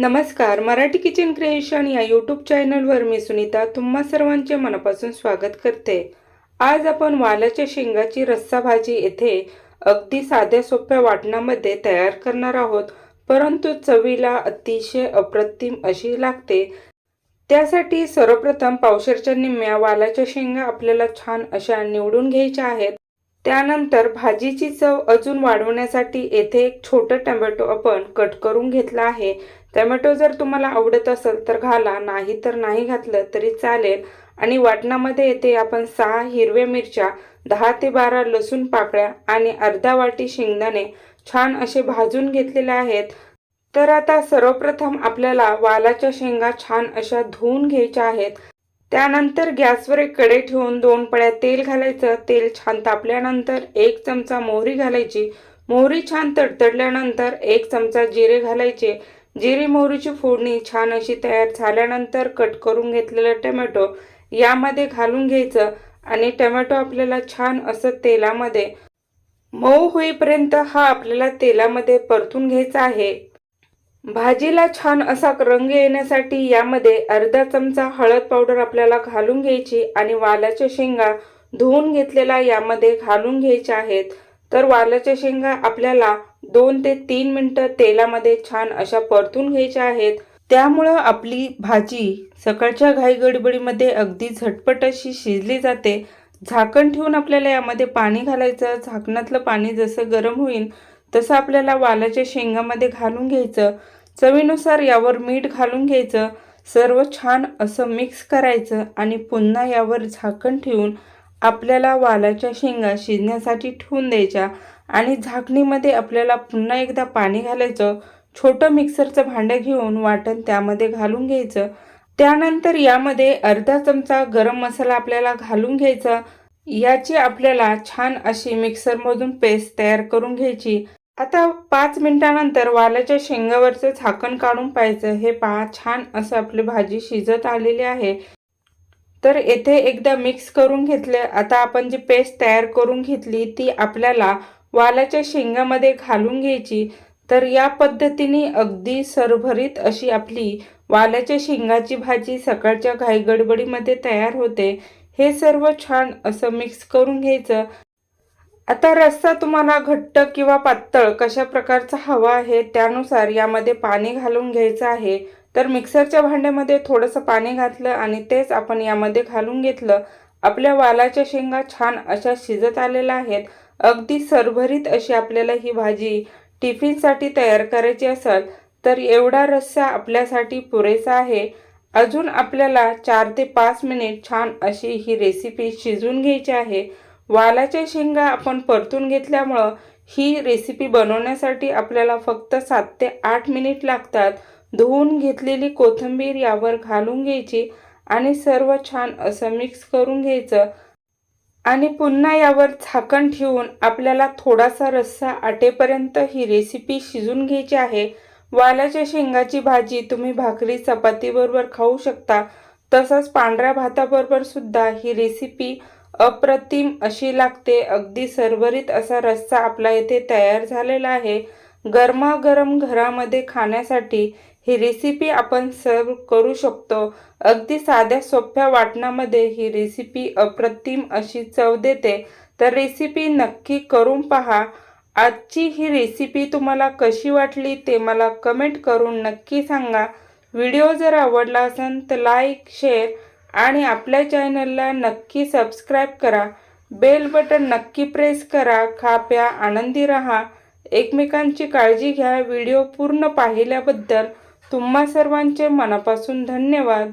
नमस्कार Marathi kitchen creation या YouTube चॅनलवर मी सुनीता तुम्हा सर्वांचे मनापासून स्वागत करते. आज आपण वालाच्या शेंगाची रस्सा भाजी येथे अगदी साध्या सोप्या वाटणामध्ये तयार करणार आहोत. परंतु चवीला अतिशय अप्रतिम अशी लागते. त्यासाठी सर्वप्रथम पावशेरच्या निम्म्या वालाच्या शेंगा आपल्याला छान अशा निवडून घ्यायच्या आहेत. त्यानंतर भाजीची चव अजून वाढवण्यासाठी येथे एक छोटं टमॅटो आपण कट करून घेतला आहे. टोमॅटो जर तुम्हाला आवडत असेल तर घाला नाही तर नाही घातलं तरी चालेल. आणि वाटणामध्ये येथे आपण सहा हिरव्या मिरच्या दहा ते बारा लसूण पाकळ्या आणि अर्धा वाटी शेंगदाणे. छान असे भाजून घेतलेले आहेत. तर आता सर्वप्रथम आपल्याला वालाच्या शेंगा छान अशा धुवून घ्यायच्या आहेत. त्यानंतर गॅसवर एक कडे ठेवून दोन पळ्या तेल घालायचं. तेल छान तापल्यानंतर एक चमचा मोहरी घालायची. मोहरी छान तडतडल्यानंतर एक चमचा जिरे घालायचे. जिरी मोहरीची फोडणी छान अशी तयार झाल्यानंतर कट करून घेतलेलं टमॅटो यामध्ये घालून घ्यायचं आणि टमॅटो आपल्याला छान असं तेलामध्ये मऊ होईपर्यंत हा आपल्याला तेलामध्ये परतून घ्यायचा आहे. भाजीला छान असा रंग येण्यासाठी यामध्ये अर्धा चमचा हळद पावडर आपल्याला घालून घ्यायची आणि वालाच्या शेंगा धुवून घेतलेला यामध्ये घालून घ्यायच्या आहेत. तर वालाच्या शेंगा आपल्याला दोन ते तीन मिनटं तेलामध्ये छान अशा परतून घ्यायच्या आहेत. त्यामुळं आपली भाजी सकाळच्या घाई गडबडीमध्ये अगदी झटपट अशी शिजली जाते. झाकण ठेवून आपल्याला यामध्ये पाणी घालायचं झाकणातलं पाणी जसं गरम होईल तसं आपल्याला वालाच्या शेंगामध्ये घालून घ्यायचं. चवीनुसार यावर मीठ घालून घ्यायचं. सर्व छान असं मिक्स करायचं आणि पुन्हा यावर झाकण ठेवून आपल्याला वालाच्या शेंगा शिजण्यासाठी ठेवून द्यायच्या. आणि झाकणीमध्ये आपल्याला पुन्हा एकदा पाणी घालायचं. छोटं मिक्सरचं भांडं घेऊन वाटण त्यामध्ये घालून घ्यायचं. त्यानंतर यामध्ये अर्धा चमचा गरम मसाला आपल्याला घालून घ्यायचा. याची आपल्याला छान अशी मिक्सरमधून पेस्ट तयार करून घ्यायची. आता पाच मिनिटानंतर वालाच्या शेंगावरचं झाकण काढून पाहायचं. हे पहा छान असं आपली भाजी शिजत आलेली आहे. तर येथे एकदा मिक्स करून घेतले. आता आपण जी पेस्ट तयार करून घेतली ती आपल्याला वालाच्या शेंगामध्ये घालून घ्यायची तर या पद्धतीने अगदी सरभरीत अशी आपली वालाच्या शेंगाची भाजी सकाळच्या घाईगडबडीमध्ये तयार होते. हे सर्व छान असं मिक्स करून घ्यायचं. आता रस्सा तुम्हाला घट्ट किंवा पातळ कशा प्रकारचा हवा आहे त्यानुसार यामध्ये पाणी घालून घ्यायचं आहे. तर मिक्सरच्या भांड्यामध्ये थोडंसं पाणी घातलं आणि तेच आपण यामध्ये घालून घेतलं. आपल्या वालाच्या शेंगा छान अशा शिजत आलेल्या आहेत. अगदी सरभरीत अशी आपल्याला ही भाजी टिफिनसाठी तयार करायची असेल तर एवढा रस्सा आपल्यासाठी पुरेसा आहे. अजून आपल्याला चार ते पाच मिनिट छान अशी ही रेसिपी शिजून घ्यायची आहे. वालाच्या शेंगा आपण परतून घेतल्यामुळं ही रेसिपी बनवण्यासाठी आपल्याला फक्त सात ते आठ मिनिट लागतात. धुवून घेतलेली कोथिंबीर यावर घालून घ्यायची आणि सर्व छान असं मिक्स करून घ्यायचं. आणि पुन्हा यावर झाकण ठेवून आपल्याला थोडासा रस्सा आटेपर्यंत ही रेसिपी शिजून घ्यायची आहे. वालाच्या शेंगाची भाजी तुम्ही भाकरी चपातीबरोबर खाऊ शकता. तसंच पांढऱ्या भाताबरोबर सुद्धा ही रेसिपी अप्रतिम अशी लागते. अगदी सरभरीत असा रस्सा आपला येथे तयार झालेला आहे. गरमागरम घरामध्ये खाण्यासाठी ही रेसिपी आपण सर्व करू शकतो. अगदी साध्या सोप्या वाटणामध्ये ही रेसिपी अप्रतिम अशी चव देते. तर रेसिपी नक्की करून पहा. आजची ही रेसिपी तुम्हाला कशी वाटली ते मला कमेंट करून नक्की सांगा. व्हिडिओ जर आवडला असेल तर लाईक शेअर आणि आपल्या चॅनलला नक्की सबस्क्राईब करा. बेल बटन नक्की प्रेस करा. खा प्या आनंदी रहा. एकमेकांची काळजी घ्या. व्हिडिओ पूर्ण पाहिल्याबद्दल तुम्हा सर्वांचे मनापासून धन्यवाद.